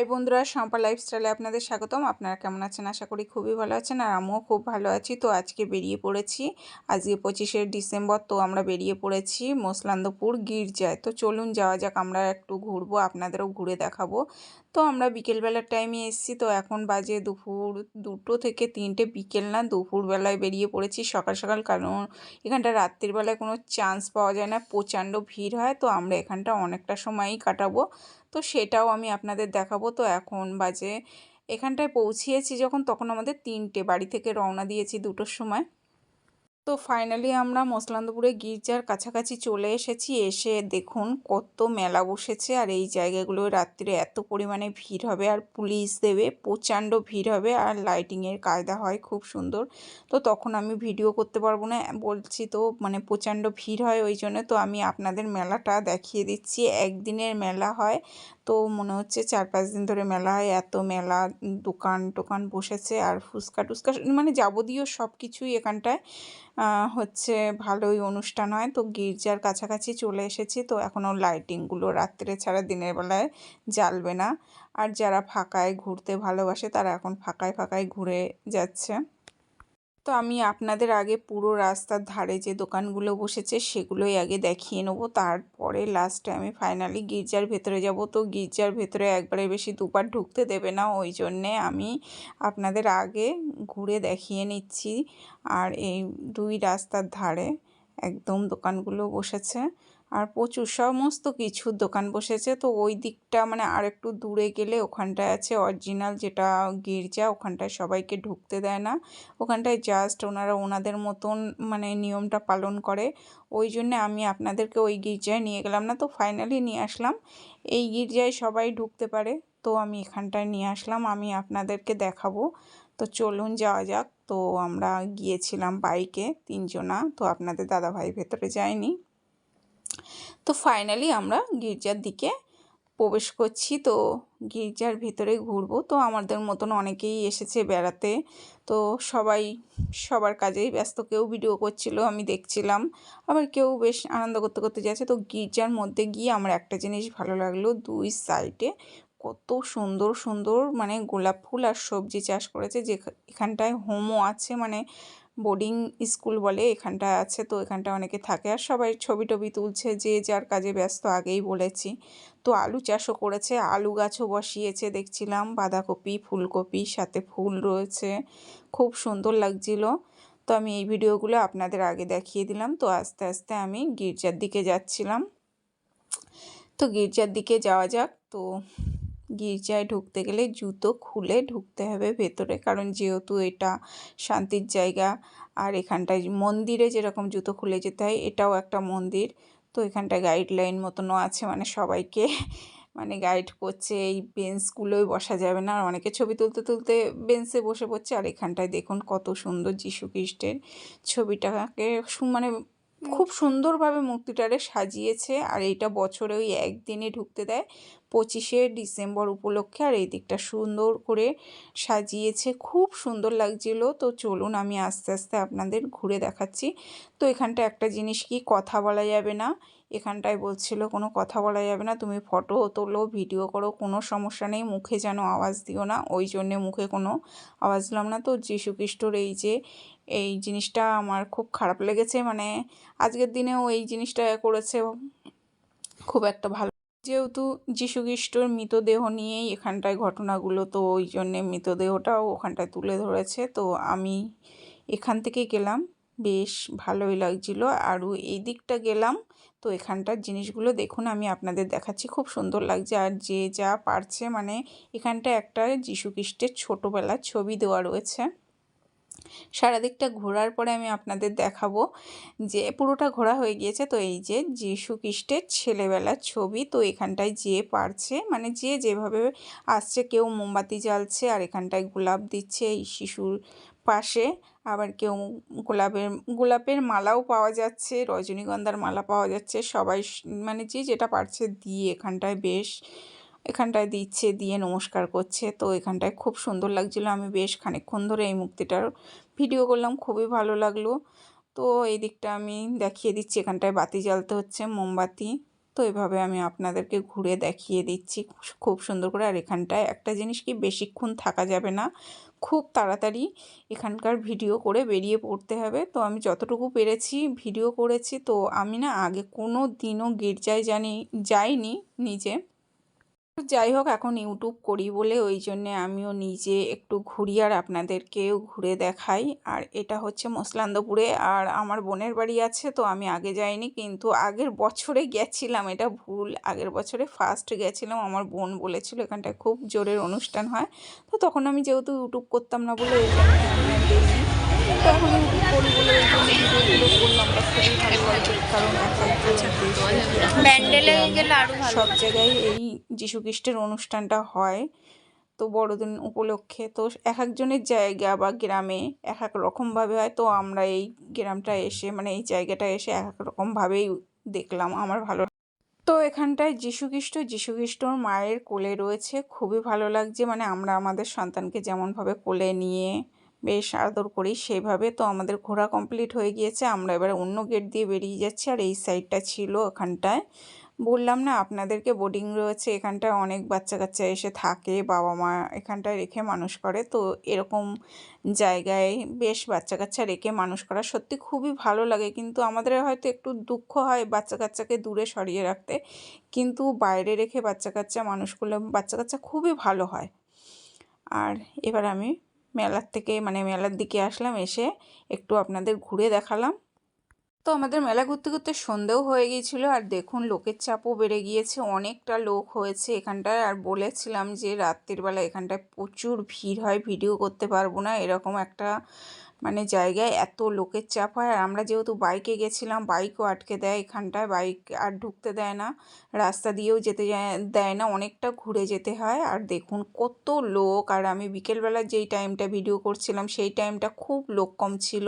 High বন্ধুরা শম্পা লাইফস্টাইলে আপনাদের স্বাগতম। আপনারা কেমন আছেন? আশা করি খুবই ভালো আছেন আর আমিও খুব ভালো আছি। তো আজকে বেরিয়ে পড়েছি। আজকে পঁচিশে ডিসেম্বর, তো আমরা বেরিয়ে পড়েছি মোসলান্দপুর গির্জায়। তো চলুন যাওয়া যাক, আমরা একটু ঘুরবো, আপনাদেরও ঘুরে দেখাবো। তো আমরা বিকেলবেলার টাইমে এসেছি, তো এখন বাজে দুপুর দুটো থেকে তিনটে, বিকেল না দুপুরবেলায় বেরিয়ে পড়েছি সকাল সকাল, কারণ এখানটা রাত্রিবেলায় কোনো চান্স পাওয়া যায় না, প্রচণ্ড ভিড় হয়, তো আমরা এখানটা অনেকটা সময়ই কাটাবো, তো সেটাও আমি আপনাদের দেখাবো, তো এখন বাজে এখানটায় পৌঁছিয়েছি যখন, তখন আমাদের তিনটে, বাড়ি থেকে রওনা দিয়েছি দুটোর সময়। তো ফাইনালি আমরা মসলান্দপুরে গির্জার কাছাকাছি চলে এসেছি। এসে দেখুন কত মেলা বসেছে আর এই জায়গাগুলো রাত্রে এত পরিমাণে ভিড় হবে আর পুলিশ দেবে, প্রচণ্ড ভিড় হবে আর লাইটিংয়ের কায়দা হয় খুব সুন্দর। তো তখন আমি ভিডিও করতে পারব না, বলছি তো মানে প্রচণ্ড ভিড় হয় ওই জন্য। তো আমি আপনাদের মেলাটা দেখিয়ে দিচ্ছি। একদিনের মেলা হয়, তো মনে হচ্ছে চার পাঁচ দিন ধরে মেলা হয়। এত মেলা, দোকান টোকান বসেছে আর ফুচকা টুচকা মানে যাবতীয় সব কিছুই এখানটায়। হচ্ছে ভালোই অনুষ্ঠান হয়। তো গির্জার কাছাকাছি চলে এসেছি। তো এখনও লাইটিংগুলো রাত্রে ছাড়া দিনের বেলায় জ্বালবে না। আর যারা ফাঁকায় ঘুরতে ভালোবাসে তারা এখন ফাঁকায় ফাঁকায় ঘুরে যাচ্ছে। তো আমি আপনাদের আগে পুরো রাস্তার ধারে যে দোকানগুলো বসেছে সেগুলোই আগে দেখিয়ে নেব। তারপরে লাস্টে আমি ফাইনালি গির্জার ভেতরে যাব। তো গির্জার ভেতরে একবারে বেশি দুবার ঢুকতে দেবে না, ওই জন্যে আমি আপনাদের আগে ঘুরে দেখিয়ে নিচ্ছি। আর এই দুই রাস্তার ধারে একদম দোকানগুলো বসেছে। আর প্রচুর, সমস্ত কিছুর দোকান বসেছে। তো ওই দিকটা মানে আর একটু দূরে গেলে ওখানটায় আছে অরিজিনাল যেটা গির্জা, ওখানটায় সবাইকে ঢুকতে দেয় না। ওখানটায় জাস্ট ওনারা ওনাদের মতন মানে নিয়মটা পালন করে। ওই জন্যে আমি আপনাদেরকে ওই গির্জায় নিয়ে গেলাম না। তো ফাইনালি নিয়ে আসলাম। এই গির্জায় সবাই ঢুকতে পারে। তো আমি এখানটায় নিয়ে আসলাম। আমি আপনাদেরকে দেখাবো। তো চলুন যাওয়া যাক। তো আমরা গিয়েছিলাম বাইকে তিনজনা। তো আপনাদের দাদাভাই ভেতরে যায়নি। তো ফাইনালি আমরা গির্জার দিকে প্রবেশ করছি। তো গির্জার ভিতরে ঘুরবো। তো আমাদের মতন অনেকেই এসেছে বেড়াতে। তো সবাই, সবার কাজেই ব্যস্ত। কেউ ভিডিও করছিল, আমি দেখছিলাম। আবার কেউ বেশ আনন্দ করতে করতে যাচ্ছে। তো গির্জার মধ্যে গিয়ে আমার একটা জিনিস ভালো লাগল। দুই সাইডে কত সুন্দর সুন্দর মানে গোলাপ ফুল আর সবজি চাষ করেছে। যে এখানটায় হোমও আছে। মানে বোর্ডিং স্কুল বলে এখানটা আছে, তো এখানটা অনেকে থাকে। আর সবাই ছবি টবি তুলছে, যে যার কাজে ব্যস্ত আগেই বলেছি। তো আলু চাষও করেছে, আলু গাছও বসিয়েছে, দেখছিলাম। বাঁধাকপি, ফুলকপি, সাথে ফুল রয়েছে। খুব সুন্দর লাগছিল। তো আমি এই ভিডিওগুলো আপনাদের আগে দেখিয়ে দিলাম। তো আস্তে আস্তে আমি গির্জার দিকে যাচ্ছিলাম। তো গির্জার দিকে যাওয়া যাক। তো গির্জায় ঢুকতে গেলে জুতো খুলে ঢুকতে হবে ভেতরে। কারণ যেহেতু এটা শান্তির জায়গা, আর এখানটায় মন্দিরে যেরকম জুতো খুলে যেতে হয়, এটাও একটা মন্দির। তো এখানটায় গাইডলাইন মতনও আছে মানে সবাইকে মানে গাইড করছে, এই বেঞ্চগুলোই বসা যাবে না। আর অনেকে ছবি তুলতে তুলতে বেঞ্চে বসে পড়ছে, আর এখানটায় দেখুন কত সুন্দর যিশু খ্রিস্টের ছবিটাকে মানে খুব সুন্দরভাবে মূর্তিটারে সাজিয়েছে। আর এইটা বছরে ওই একদিনে ঢুকতে দেয়। পঁচিশে ডিসেম্বর উপলক্ষে আর এই দিকটা সুন্দর করে সাজিয়েছে। খুব সুন্দর লাগছিল। তো চলুন আমি আস্তে আস্তে আপনাদের ঘুরে দেখাচ্ছি। তো এখানটা একটা জিনিস কি কথা বলা যাবে না? এখানটায় বলছিল, কোনো কথা বলা যাবে না। তুমি ফটো তোলো, ভিডিও করো, কোনো সমস্যা নেই। মুখে যেন আওয়াজ দিও না। ওই জন্যে মুখে কোনো আওয়াজ দিলাম না। তো যীশু খ্রিস্টর এই যে, এই জিনিসটা আমার খুব খারাপ লেগেছে। মানে আজকের দিনেও এই জিনিসটা করেছে। খুব একটা ভালো যেহেতু খ্রিস্টর মৃতদেহ নিয়েই এখানটায় ঘটনাগুলো, তো ওই জন্যে মৃতদেহটাও ওখানটায় তুলে ধরেছে। তো আমি এখান থেকে গেলাম। বেশ ভালোই লাগছিল। আরও এই দিকটা গেলাম। তো এখানটার জিনিসগুলো দেখুন, আমি আপনাদের দেখাচ্ছি। খুব সুন্দর লাগছে। আর যে যা পারছে মানে এখানটা একটা খ্রিস্টের ছোটোবেলার ছবি দেওয়া রয়েছে। সারা দিকটা ঘোরার পরে আমি আপনাদের দেখাবো যে পুরোটা ঘোরা হয়ে গিয়েছে। তো এই যে যীশু খ্রিস্টের ছেলেবেলার ছবি, তো এখানটায় যে পারছে মানে যে যেভাবে আসছে, কেউ মোমবাতি জ্বালছে, আর এখানটায় গোলাপ দিচ্ছে এই শিশুর পাশে। আবার কেউ গোলাপের গোলাপের মালাও পাওয়া যাচ্ছে, রজনীগন্ধার মালা পাওয়া যাচ্ছে, সবাই মানে যে যেটা পারছে দিয়ে এখানটায় বেশ এখানটায় দিচ্ছে, দিয়ে নমস্কার করছে। তো এখানটায় খুব সুন্দর লাগছিল। আমি বেশ খানিকক্ষণ ধরে এই মূর্তিটার ভিডিও করলাম। খুবই ভালো লাগল। তো এই দিকটা আমি দেখিয়ে দিচ্ছি। এখানটায় বাতি জ্বালতে হচ্ছে, মোমবাতি। তো এভাবে আমি আপনাদেরকে ঘুরে দেখিয়ে দিচ্ছি খুব সুন্দর করে। আর এখানটায় একটা জিনিস কি, বেশিক্ষণ থাকা যাবে না। খুব তাড়াতাড়ি এখানকার ভিডিও করে বেরিয়ে পড়তে হবে। তো আমি যতটুকু পেরেছি ভিডিও করেছি। তো আমি না আগে কোনো দিনও গির্জায় জানি, যাইনি নিজে। যাই হোক এখন ইউটিউব করি বলে ওই জন্যে আমিও নিজে একটু ঘুরি আর আপনাদেরকেও ঘুরে দেখাই। আর এটা হচ্ছে মসলান্দপুরে আর আমার বোনের বাড়ি আছে, তো আমি আগে যাইনি কিন্তু আগের বছরে গেছিলাম, এটা ভুল। আগের বছরে ফার্স্ট গেছিলাম, আমার বোন বলেছিল এখানটায় খুব জোরের অনুষ্ঠান হয়। তো তখন আমি যেহেতু ইউটিউব করতাম না বলে ওই জন্য আমি আর এখন করি বলে ভিডিওগুলো করলাম বা খুবই ভালো লাগে কারণ এক এক গেলে আরও সব জায়গায় এই যীশু খ্রিস্টের অনুষ্ঠানটা হয় তো বড়দিন উপলক্ষে তো এক একজনের জায়গা বা গ্রামে এক এক রকমভাবে হয় তো আমরা এই গ্রামটা এসে মানে এই জায়গাটা এসে এক এক রকমভাবেই দেখলাম আমার ভালো তো এখানটায় যীশু খ্রিস্ট যীশু খ্রিস্টর মায়ের কোলে রয়েছে খুবই ভালো লাগছে মানে আমরা আমাদের সন্তানকে যেমনভাবে কোলে নিয়ে বেশ আদর করি। সেইভাবে তো আমাদের ঘোরা কমপ্লিট হয়ে গিয়েছে। আমরা এবার অন্য গেট দিয়ে বেরিয়ে যাচ্ছি। আর এই সাইডটা ছিল ওখানটায়। বললাম না, আপনাদেরকে বোর্ডিং রয়েছে। এখানটায় অনেক বাচ্চা কাচ্চা এসে থাকে বাবা মা এখানটায় রেখে মানুষ করে। তো এরকম জায়গায় বেশ বাচ্চা কাচ্চা রেখে মানুষ করা সত্যি খুবই ভালো লাগে। কিন্তু আমাদের হয়তো একটু দুঃখ হয় বাচ্চা কাচ্চাকে দূরে সরিয়ে রাখতে। কিন্তু বাইরে রেখে বাচ্চা কাচ্চা মানুষ করলে বাচ্চা কাচ্চা খুবই ভালো হয়। আর এবার আমি মেলার থেকে মানে মেলার দিকে আসলাম এসে একটু আপনাদের ঘুরে দেখালাম। তো আমাদের মেলা ঘুরতে ঘুরতে সন্ধেও হয়ে গিয়েছিল, আর দেখুন লোকের চাপও বেড়ে গিয়েছে, অনেকটা লোক হয়েছে এখানটায়। আর বলেছিলাম যে রাত্রির বেলা এখানটায় প্রচুর ভিড় হয়, ভিডিও করতে পারব না, এরকম একটা মানে জায়গায় এত লোকের চাপ হয়। আর আমরা যেহেতু বাইকে গেছিলাম, বাইকও আটকে দেয় এখানটায়, বাইক আর ঢুকতে দেয় না, রাস্তা দিয়েও যেতে দেয় না, অনেকটা ঘুরে যেতে হয়। আর দেখুন কত লোক, আর আমি বিকেলবেলা যেই টাইমটা ভিডিও করছিলাম, সেই টাইমটা খুব লোক কম ছিল।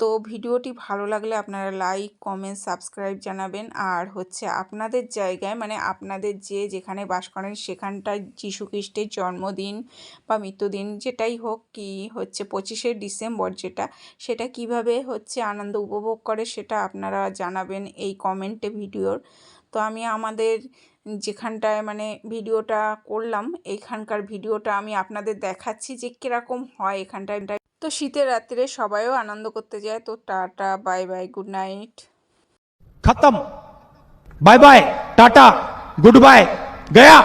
তো ভিডিওটি ভালো লাগলে আপনারা লাইক, কমেন্ট, সাবস্ক্রাইব জানাবেন। আর হচ্ছে আপনাদের জায়গায় মানে আপনাদের যে যেখানে বাস করেন, সেখানটায় যীশু খ্রিস্টের জন্মদিন বা মৃত্যুদিন যেটাই হোক কি হচ্ছে পঁচিশে ডিসেম্বর যেটা, সেটা কীভাবে হচ্ছে আনন্দ উপভোগ করে সেটা আপনারা জানাবেন এই কমেন্টে ভিডিওর। তো আমি আমাদের যেখানটায় মানে ভিডিওটা করলাম এইখানকার ভিডিওটা আমি আপনাদের দেখাচ্ছি যে কীরকম হয় এখানটায়। তো শীতের রাত্রে সবাইও আনন্দ করতে যায়। তো tata, bye bye, good night. খতম। Bye bye, tata, good bye, Gaya.